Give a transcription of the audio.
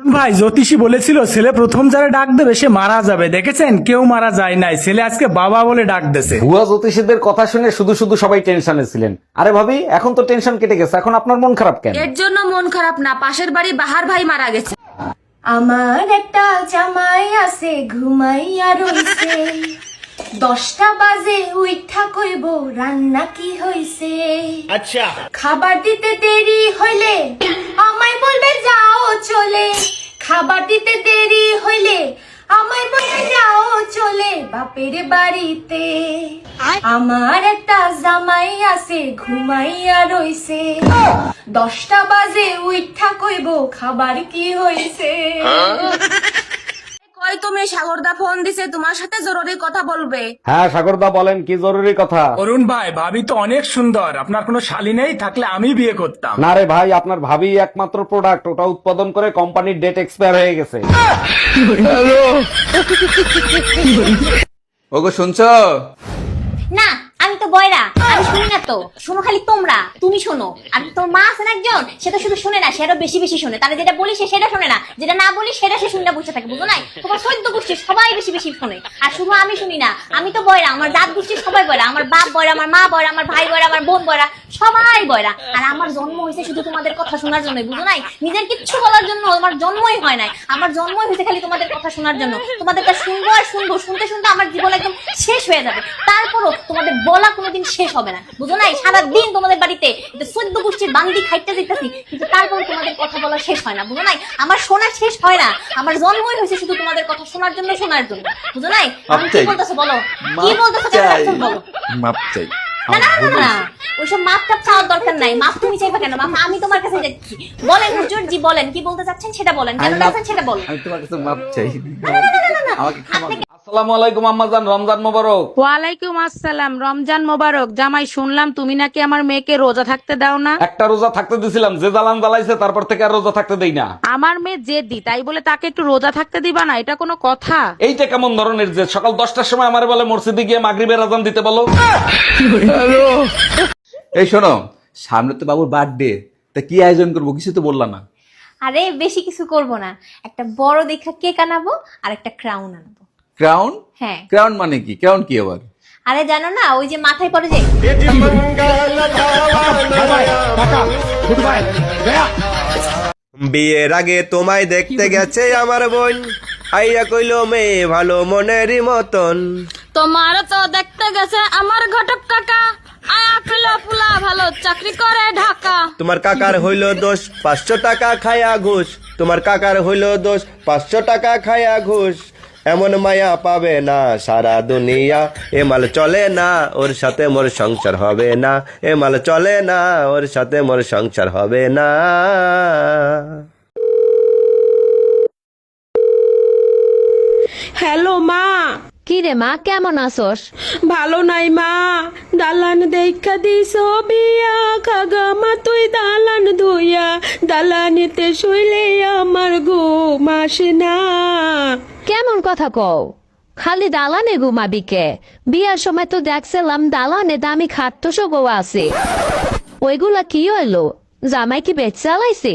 ভাই জ্যোতিষী বলেছিল ছেলে প্রথম যারা ডাক দেবে সে মারা যাবে। দেখেছেন? কেউ মারা যায় নাই। ছেলে আজকে বাবা বলে ডাক দেছে। ভুয়া জ্যোতিষীদের কথা শুনে শুধু শুধু সবাই টেনশনে ছিলেন। আরে ভাবি এখন তো টেনশন কেটে গেছে। এখন আপনার মন খারাপ কেন? এর জন্য মন খারাপ না। পাশের বাড়ি বাহার ভাই মারা গেছে। আমার একটা জামাই আছে ঘুমাইয়া রইছে। দশটা বাজে উইঠা কইব রান্না কি হইছে? আচ্ছা। খাবার দিতে দেরি হইলে খাবার দিতে দেরি হইলে আমার মনে যাও চলে বাপের বাড়িতে। আমার একটা জামাই আছে, ঘুমাইয়া রইছে। দশটা বাজে, উইঠা কইব, খাবার কি হইছে? কই তুমি সাগরদা ফোন দিছে তোমার সাথে জরুরি কথা বলবে। হ্যাঁ সাগরদা বলেন কি জরুরি কথা? অরুণ ভাই ভাবি তো অনেক সুন্দর। আপনার কোনো শালি নেই? থাকলে আমি বিয়ে করতাম। না রে ভাই আপনার ভাবি একমাত্র প্রোডাক্ট ওটা উৎপাদন করে কোম্পানির ডেট এক্সপায়ার হয়ে গেছে। ওগো শুনছো? না তো বয়রা, আমি শুনি না তো। শোনো খালি তোমরা, তুমি শোনো। আর তোর মা আছে না একজন, সে তো শুধু শুনে না, সে আরও বেশি বেশি শোনে। তাহলে যেটা বলি সে সেটা শোনে না, যেটা না বলি সেটা সে শুনে বসে থাকে, বুঝো নাই? তোমার সদ্য গোষ্ঠী সবাই বেশি বেশি শোনে। আর শুধু আমি শুনি না, আমি তো বয়রা, আমার দাঁত গোষ্ঠী সবাই বয়রা, আমার বাপ বয়রা, আমার মা বয়রা, আমার ভাই বয়রা, আমার বোন বয়রা। সবাই বয়রা। আর আমার জন্ম হয়েছে শুধু তোমাদের কথা শোনার জন্য বুঝো নাই? নিজের কিচ্ছু বলার জন্য আমার জন্মই হয় নাই। আমার জন্মই হয়েছে খালি তোমাদের কথা শোনার জন্য। তোমাদেরটা শুনব আর শুনব শুনতে শুনতে আমার জীবন একদম শেষ হয়ে যাবে। তারপরও তোমাদের বলা কোনোদিন শেষ হবে না। বুঝো নাই? সারাদিন তোমাদের বাড়িতে চোদ্দ গোষ্ঠীর বান্দি খাইতে যেতেছি কিন্তু তারপরে তোমাদের কথা বলা শেষ হয় না। বুঝো নাই? আমার শোনা শেষ হয় না। আমার জন্মই হয়েছে শুধু তোমাদের কথা শোনার জন্য শোনার জন্য। বুঝো নাই? কি বলতেছো বলো? কি বলতেছো? বলো? মাপ চাই। না না না, না না। ওইসব মাপ টাপ চাওয়ার দরকার নাই। মাপ তুমি চাইবা কেন? মাপ আমি তোমার কাছে যাচ্ছি। বলেন হুজুর জি বলেন কি বলতে চাচ্ছেন সেটা বলেন। কেন চাচ্ছেন সেটা বলেন। আমি তোমার কাছে মাপ চাই। আমাকে ক্ষমা করো। আসসালামু আলাইকুম আম্মাজান রমজান মোবারক। ওয়ালাইকুম আসসালাম রমজান মোবারক। জামাই শুনলাম তুমি নাকি আমার মেয়েকে রোজা থাকতে দাও না? একটা রোজা থাকতে দিছিলাম যে জ্বালান জ্বালাইছে তারপর থেকে আর রোজা থাকতে দেই না। আমার মেয়ে জেদি তাই বলে তাকে একটু রোজা থাকতে দিবা না? এটা কোনো কথা? এইটা কেমন ধরনের যে সকাল দশটার সময় আমার বলে মসজিদে গিয়ে মাগরিবের আজান দিতে বলো? এই শোনো সামনে তো বাবুর বার্থডে তা কি আয়োজন করব কিছু তো বললা না। আরে বেশি কিছু করব না। একটা বড় দেখা কেক আনাবো আর একটা ক্রাউন আনব। ক্রাউন হ্যাঁ। ক্রাউন মানে কি? ক্রাউন কি আবার? আরে জানো না ওই যে মাথায় পড়ে যে বিয়ের আগে তোমায় দেখতে গেছে আমার বোন। আইয়া কইলো মেয়ে ভালো মনেরই মতন। তোমার তো দেখতে গেছে আমার ঘটক কাকা। আয়া পিলা পুলা ভালো চাকরি করে ঢাকা। তোমার কাকার হইল দোষ পাঁচশো টাকা খায়া ঘুষ। তোমার কাকার হইল দোষ পাঁচশো টাকা খায়া ঘুষ। এমন মায়া পাবে না সারা দুনিয়া। এ মাল চলে না ওর সাথে মোর সংসার হবে না। এ মাল চলে না ওর সাথে মোর সংসার হবে না। হ্যালো মা। কি রে মা কেমন আছোস? ভালো নাই মা। দালান দেখা দিস বিয়া খাগা মা তুই দালান ধুইয়া। দালানিতে শুইলে আমার ঘুম আসে না। কথা কও। খালি দালানে ঘুমাবি কে বিয়ার সময় তো দেখছিলাম দালানে দামি খাট্ট সব আছে। ওইগুলা কি হইল? জামাই কি বেচ চালাইছে